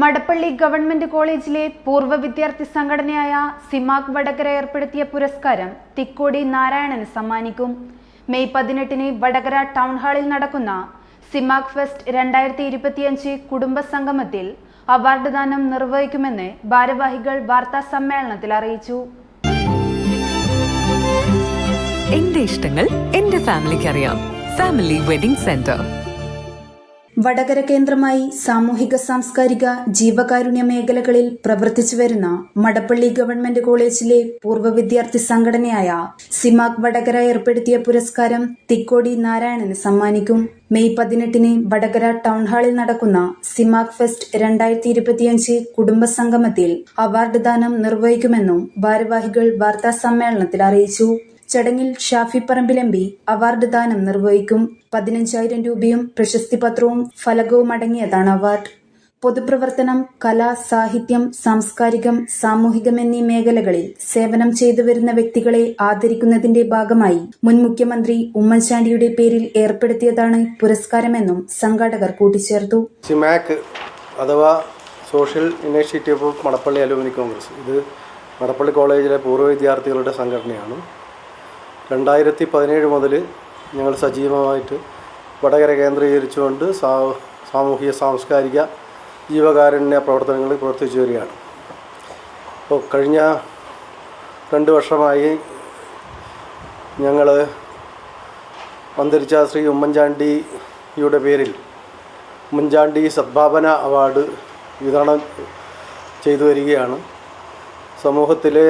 Madappally government കോളേജിലെ പൂർവ വിദ്യാർത്ഥി സംഘടനയായ സിമാക് വടകര ഏർപ്പെടുത്തിയ പുരസ്കാരം തിക്കോടി നാരായണന് സമ്മാനിക്കും. മെയ് പതിനെട്ടിന് വടകര ടൗൺ ഹാളിൽ നടക്കുന്ന സിമാക് ഫെസ്റ്റ് രണ്ടായിരത്തി ഇരുപത്തിയഞ്ച് കുടുംബ സംഗമത്തിൽ അവാർഡ് ദാനം നിർവഹിക്കുമെന്ന് ഭാരവാഹികൾ വാർത്താ സമ്മേളനത്തിൽ അറിയിച്ചു. എന്റെ ഇഷ്ടങ്ങൾ എന്റെ ഫാമിലിക്ക് അറിയാം. Family wedding centre. വടകര കേന്ദ്രമായി സാമൂഹിക സാംസ്കാരിക ജീവകാരുണ്യ മേഖലകളിൽ പ്രവർത്തിച്ചു വരുന്ന മടപ്പള്ളി ഗവൺമെന്റ് കോളേജിലെ പൂർവ വിദ്യാർത്ഥി സംഘടനയായ സിമാക് വടകര ഏർപ്പെടുത്തിയ പുരസ്കാരം തിക്കോടി നാരായണന് സമ്മാനിക്കും. മെയ് പതിനെട്ടിന് വടകര ടൗൺ ഹാളിൽ നടക്കുന്ന സിമാക് ഫെസ്റ്റ് രണ്ടായിരത്തി ഇരുപത്തിയഞ്ച് കുടുംബ സംഗമത്തിൽ അവാർഡ് ദാനം നിർവഹിക്കുമെന്നും ഭാരവാഹികൾ വാർത്താ സമ്മേളനത്തിൽ അറിയിച്ചു. ചടങ്ങിൽ Shafi Parambil M P award ദാനം നിർവഹിക്കും. പതിനഞ്ചായിരം രൂപയും പ്രശസ്തി പത്രവും ഫലകവും അടങ്ങിയതാണ് അവാർഡ്. പൊതുപ്രവർത്തനം കല സാഹിത്യം സാംസ്കാരികം സാമൂഹികം എന്നീ മേഖലകളിൽ സേവനം ചെയ്തു വരുന്ന വ്യക്തികളെ ആദരിക്കുന്നതിന്റെ ഭാഗമായി മുൻ മുഖ്യമന്ത്രി ഉമ്മൻചാണ്ടിയുടെ പേരിൽ ഏർപ്പെടുത്തിയതാണ് പുരസ്കാരമെന്നും സംഘാടകർ കൂട്ടിച്ചേർത്തു. സിമാക് അഥവാ social initiative of Madappally alumni congress. ഇത് മടപ്പള്ളി കോളേജിലെ പൂർവ വിദ്യാർത്ഥികളുടെ സംഘടനയാണ്. രണ്ടായിരത്തി പതിനേഴ് മുതൽ ഞങ്ങൾ സജീവമായിട്ട് വടകര കേന്ദ്രീകരിച്ചുകൊണ്ട് സാ സാമൂഹിക സാംസ്കാരിക ജീവകാരുണ്യ പ്രവർത്തനങ്ങളിൽ പ്രവർത്തിച്ചു വരികയാണ്. അപ്പോൾ കഴിഞ്ഞ രണ്ട് വർഷമായി ഞങ്ങൾ അന്തരിച്ച ശ്രീ ഉമ്മൻചാണ്ടിയുടെ പേരിൽ ഉമ്മൻചാണ്ടി സദ്ഭാവന അവാർഡ് വിതരണം ചെയ്തു വരികയാണ്. സമൂഹത്തിലെ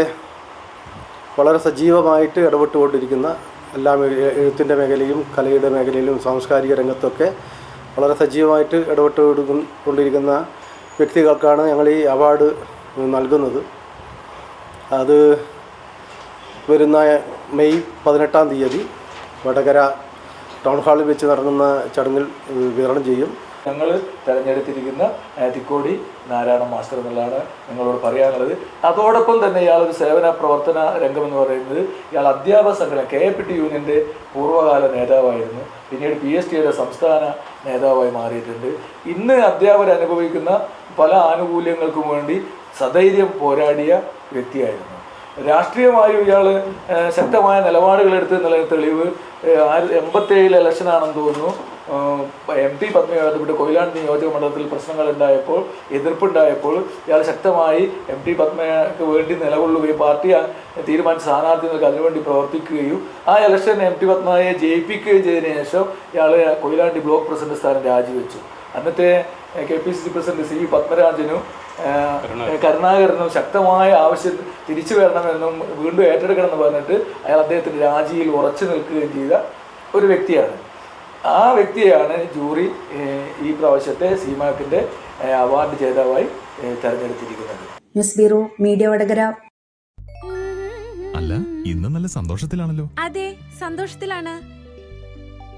വളരെ സജീവമായിട്ട് ഇടപെട്ടുകൊണ്ടിരിക്കുന്ന എല്ലാ എഴുത്തിന്റെ മേഖലയും കലയുടെ മേഖലയിലും സാംസ്കാരിക രംഗത്തൊക്കെ വളരെ സജീവമായിട്ട് ഇടപെട്ട് കൊണ്ടിരിക്കുന്ന വ്യക്തികൾക്കാണ് ഞങ്ങൾ ഈ അവാർഡ് നൽകുന്നത്. അത് വരുന്ന മെയ് പതിനെട്ടാം തീയതി വടകര ടൗൺ ഹാളിൽ വെച്ച് നടക്കുന്ന ചടങ്ങിൽ വിതരണം ചെയ്യും. ഞങ്ങൾ തിരഞ്ഞെടുത്തിരിക്കുന്ന ആറ്റിക്കോടി നാരായണ മാസ്റ്റർ എന്നുള്ളതാണ് നിങ്ങളോട് പറയാനുള്ളത്. അതോടൊപ്പം തന്നെ ഇയാളൊരു സേവന പ്രവർത്തന രംഗം എന്ന് പറയുന്നത് ഇയാൾ അധ്യാപക സംഘടന കെ എ പി ടി യൂണിയന്റെ പൂർവകാല നേതാവായിരുന്നു. പിന്നീട് പി എസ് ടിയുടെ സംസ്ഥാന നേതാവായി മാറിയിട്ടുണ്ട്. ഇന്ന് അധ്യാപകർ അനുഭവിക്കുന്ന പല ആനുകൂല്യങ്ങൾക്കും വേണ്ടി സധൈര്യം പോരാടിയ വ്യക്തിയായിരുന്നു. രാഷ്ട്രീയമായും ഇയാൾ ശക്തമായ നിലപാടുകളെടുത്ത് എന്നുള്ള തെളിവ് എൺപത്തേഴിൽ ഇലക്ഷനാണെന്ന് തോന്നുന്നു. എം ടി പത്മയുമായി ബന്ധപ്പെട്ട് കൊയിലാണ്ടി നിയോജക മണ്ഡലത്തിൽ പ്രശ്നങ്ങൾ ഉണ്ടായപ്പോൾ എതിർപ്പുണ്ടായപ്പോൾ ഇയാൾ ശക്തമായി എം ടി പത്മയ്ക്ക് വേണ്ടി നിലകൊള്ളുകയും പാർട്ടി തീരുമാനിച്ച തീരുമാനിച്ച സ്ഥാനാർത്ഥികൾക്ക് അതിനുവേണ്ടി പ്രവർത്തിക്കുകയും ആ ഇലക്ഷൻ എം ടി പത്മയെ ജയിപ്പിക്കുകയും ചെയ്തതിനു ശേഷം ഇയാൾ കൊയിലാണ്ടി ബ്ലോക്ക് പ്രസിഡന്റ് സ്ഥാനം രാജിവെച്ചു. അന്നത്തെ K P C C president C V പത്മരാജനും കരുണാകരനും. ശക്തമായ ആവശ്യം തിരിച്ചു വരണമെന്നും വീണ്ടും ഏറ്റെടുക്കണമെന്ന് പറഞ്ഞിട്ട് അയാൾ അദ്ദേഹത്തിന്റെ രാജിയിൽ ഉറച്ചു നിൽക്കുകയും ചെയ്ത ഒരു വ്യക്തിയാണ്. ആ വ്യക്തിയാണ് ജൂറി ഈ പ്രാവശ്യത്തെ സീമാക്കിന്റെ അവാർഡ് ജേതാവായി തെരഞ്ഞെടുത്തിരിക്കുന്നത്. News bureau media Vadakara. അല്ല ഇന്ന് നല്ല സന്തോഷത്തിലാണല്ലോ. അതെ സന്തോഷത്തിലാണ്.